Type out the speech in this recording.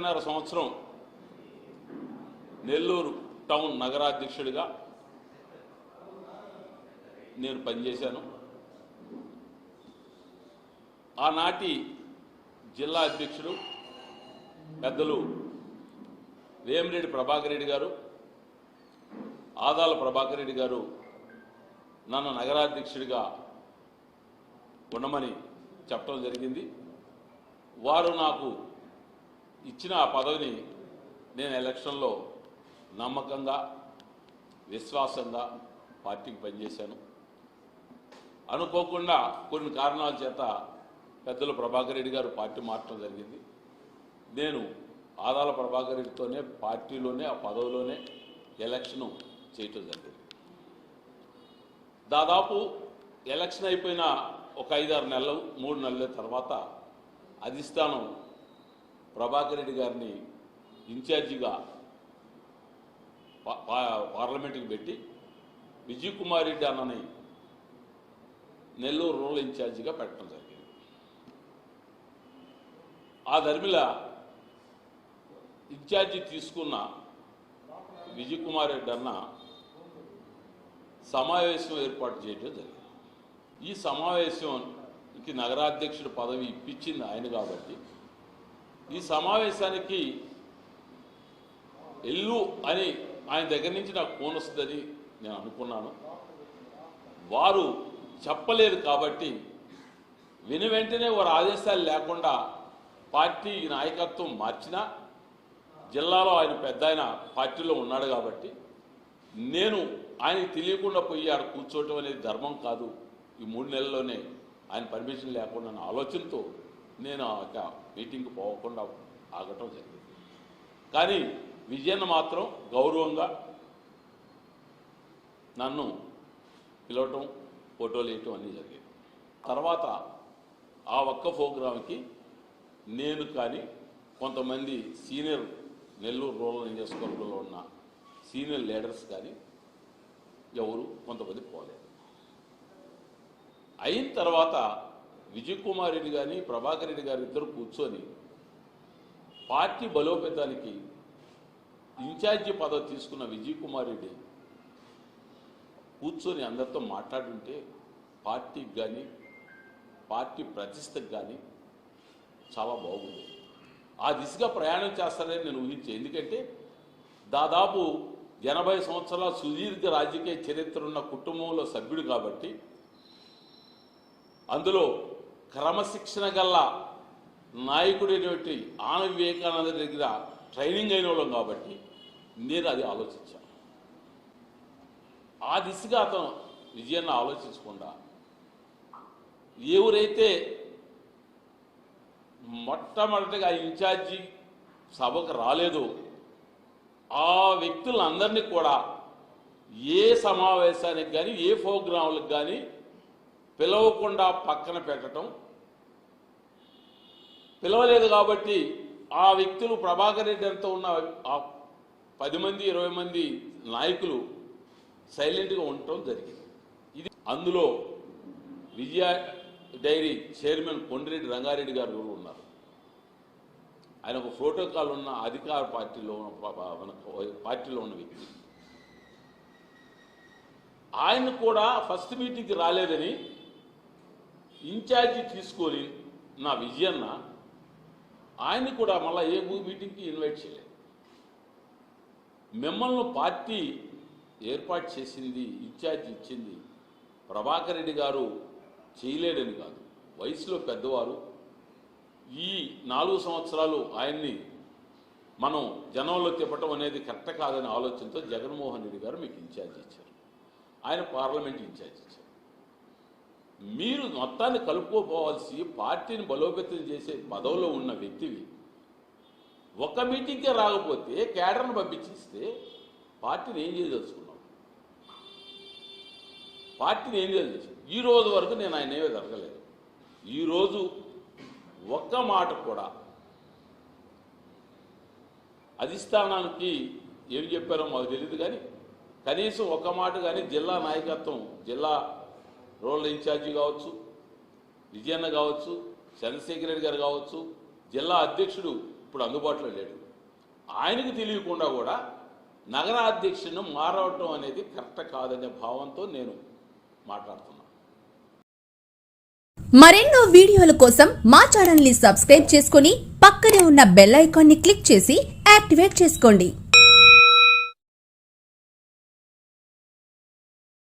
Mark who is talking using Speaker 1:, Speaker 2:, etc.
Speaker 1: ఒకటిన్నర సంవత్సరం నెల్లూరు టౌన్ నగరాధ్యక్షుడిగా నేను పనిచేశాను. ఆనాటి జిల్లా అధ్యక్షుడు పెద్దలు వేమిరెడ్డి ప్రభాకర్ రెడ్డి గారు ఆదాల ప్రభాకర్ రెడ్డి గారు నన్ను నగరాధ్యక్షుడిగా ఉండమని చెప్పడం జరిగింది. వారు నాకు ఇచ్చిన ఆ పదవిని నేను ఎలక్షన్లో నమ్మకంగా విశ్వాసంగా పార్టీకి పనిచేశాను. అనుకోకుండా కొన్ని కారణాల చేత పెద్దలు ప్రభాకర్ రెడ్డి గారు పార్టీ మార్చడం జరిగింది. నేను ఆదాల ప్రభాకర్ రెడ్డితోనే పార్టీలోనే ఆ పదవిలోనే ఎలక్షను చేయటం జరిగింది. దాదాపు ఎలక్షన్ అయిపోయిన ఒక ఐదారు నెలలు మూడు నెలల తర్వాత అధిష్టానం ప్రభాకర్ రెడ్డి గారిని ఇన్ఛార్జిగా పార్లమెంటుకి పెట్టి విజయ్ కుమార్ రెడ్డి అన్నని నెల్లూరు రూరల్ ఇన్ఛార్జిగా పెట్టడం జరిగింది. ఆ ధర్మిల ఇన్ఛార్జి తీసుకున్న విజయ్ కుమార్ రెడ్డి అన్న సమావేశం ఏర్పాటు చేయడం జరిగింది. ఈ సమావేశంకి నగరాధ్యక్షుడు పదవి ఇప్పించింది ఆయన కాబట్టి ఈ సమావేశానికి ఎల్లు అని ఆయన దగ్గర నుంచి నాకు ఫోన్ వస్తుందని నేను అనుకున్నాను. వారు చెప్పలేదు కాబట్టి విని వెంటనే వారి ఆదేశాలు లేకుండా పార్టీ నాయకత్వం మార్చినా జిల్లాలో ఆయన పెద్ద ఆయన పార్టీలో ఉన్నాడు కాబట్టి నేను ఆయనకి తెలియకుండా పోయి ఆడ కూర్చోవటం అనేది ధర్మం కాదు. ఈ మూడు నెలల్లోనే ఆయన పర్మిషన్ లేకుండా నా ఆలోచనతో నేను ఆ యొక్క మీటింగ్కి పోకుండా ఆగటం జరిగింది. కానీ విజయన్ మాత్రం గౌరవంగా నన్ను పిలవటం ఫోటోలు వేయటం అన్నీ జరిగాయి. తర్వాత ఆ ఒక్క ప్రోగ్రామ్కి నేను కానీ కొంతమంది సీనియర్ నెల్లూరు రూరల్ నియోజకవర్గంలో ఉన్న సీనియర్ లీడర్స్ కానీ ఎవరు కొంతమంది పోలేదు. అయిన తర్వాత విజయ్ కుమార్ రెడ్డి కానీ ప్రభాకర్ రెడ్డి గారు ఇద్దరు కూర్చొని పార్టీ బలోపేతానికి ఇన్ఛార్జి పదవి తీసుకున్న విజయ్ కుమార్ రెడ్డి కూర్చొని అందరితో మాట్లాడుంటే పార్టీకి కానీ పార్టీ ప్రతిష్టకు కానీ చాలా బాగుంది. ఆ దిశగా ప్రయాణం చేస్తారని నేను ఊహించే ఎందుకంటే దాదాపు ఎనభై సంవత్సరాల సుదీర్ఘ రాజకీయ చరిత్ర ఉన్న కుటుంబంలో సభ్యుడు కాబట్టి అందులో క్రమశిక్షణ గల్ల నాయకుడైనటువంటి ఆన వివేకానంద దగ్గర ట్రైనింగ్ అయిన వాళ్ళం కాబట్టి నేను అది ఆలోచించాను ఆ దిశగా అతను విజయాన్ని ఆలోచించకుండా ఎవరైతే మొట్టమొదటిగా ఇన్ఛార్జి సభకు రాలేదో ఆ వ్యక్తులందరినీ కూడా ఏ సమావేశానికి కానీ ఏ ప్రోగ్రాంలకు కానీ పిలవకుండా పక్కన పెట్టడం పిలవలేదు కాబట్టి ఆ వ్యక్తులు ప్రభాకర్ రెడ్డి అంతా ఉన్న ఆ పది మంది ఇరవై మంది నాయకులు సైలెంట్గా ఉండటం జరిగింది. ఇది అందులో విజయ డైరీ చైర్మన్ కొండిరెడ్డి రంగారెడ్డి గారు కూడా ఉన్నారు. ఆయన ఒక ప్రోటోకాల్ ఉన్న అధికార పార్టీలో ఉన్న మన పార్టీలో ఉన్న వ్యక్తి. ఆయన కూడా ఫస్ట్ మీటింగ్కి రాలేదని ఇన్ఛార్జి తీసుకొని నా విజయన్న ఆయన్ని కూడా మళ్ళీ ఏ మీటింగ్కి ఇన్వైట్ చేయలేదు. మిమ్మల్ని పార్టీ ఏర్పాటు చేసింది ఇన్ఛార్జ్ ఇచ్చింది ప్రభాకర్ రెడ్డి గారు చేయలేడని కాదు. వయసులో పెద్దవారు. ఈ నాలుగు సంవత్సరాలు ఆయన్ని మనం జనంలో తిప్పటం అనేది కరెక్ట్ కాదనే ఆలోచనతో జగన్మోహన్ రెడ్డి గారు మీకు ఇన్ఛార్జ్ ఇచ్చారు. ఆయన పార్లమెంట్ ఇన్ఛార్జ్ ఇచ్చారు. మీరు మొత్తాన్ని కలుపుకోపోవాల్సి పార్టీని బలోపేతం చేసే పదవిలో ఉన్న వ్యక్తివి. ఒక మీటింగ్కే రాకపోతే కేడర్ను పంపించిస్తే పార్టీని ఏం చేయదలుచుకున్నాం పార్టీని ఏం చేయదలుచు ఈ రోజు వరకు నేను ఆయన ఏమీ జరగలేదు ఈరోజు ఒక్క మాట కూడా అధిష్టానానికి ఏం చెప్పారో మాకు తెలియదు కానీ కనీసం ఒక్క మాట కానీ జిల్లా నాయకత్వం జిల్లా రూరల్ ఇన్ఛార్జి కావచ్చు విజయన్న కావచ్చు చంద్రశేఖర్ రెడ్డి గారు కావచ్చు జిల్లా అధ్యక్షుడు ఇప్పుడు అందుబాటులో లేడు. ఆయనకు తెలియకుండా కూడా నగరాధ్యక్షుని మారవటం అనేది కరెక్ట్ కాదనే భావంతో నేను మాట్లాడుతున్నాను
Speaker 2: మరెన్నో వీడియోల కోసం మా ఛానల్ని సబ్స్క్రైబ్ చేసుకుని పక్కనే ఉన్న బెల్ ఐకాన్ని క్లిక్ చేసి యాక్టివేట్ చేసుకోండి.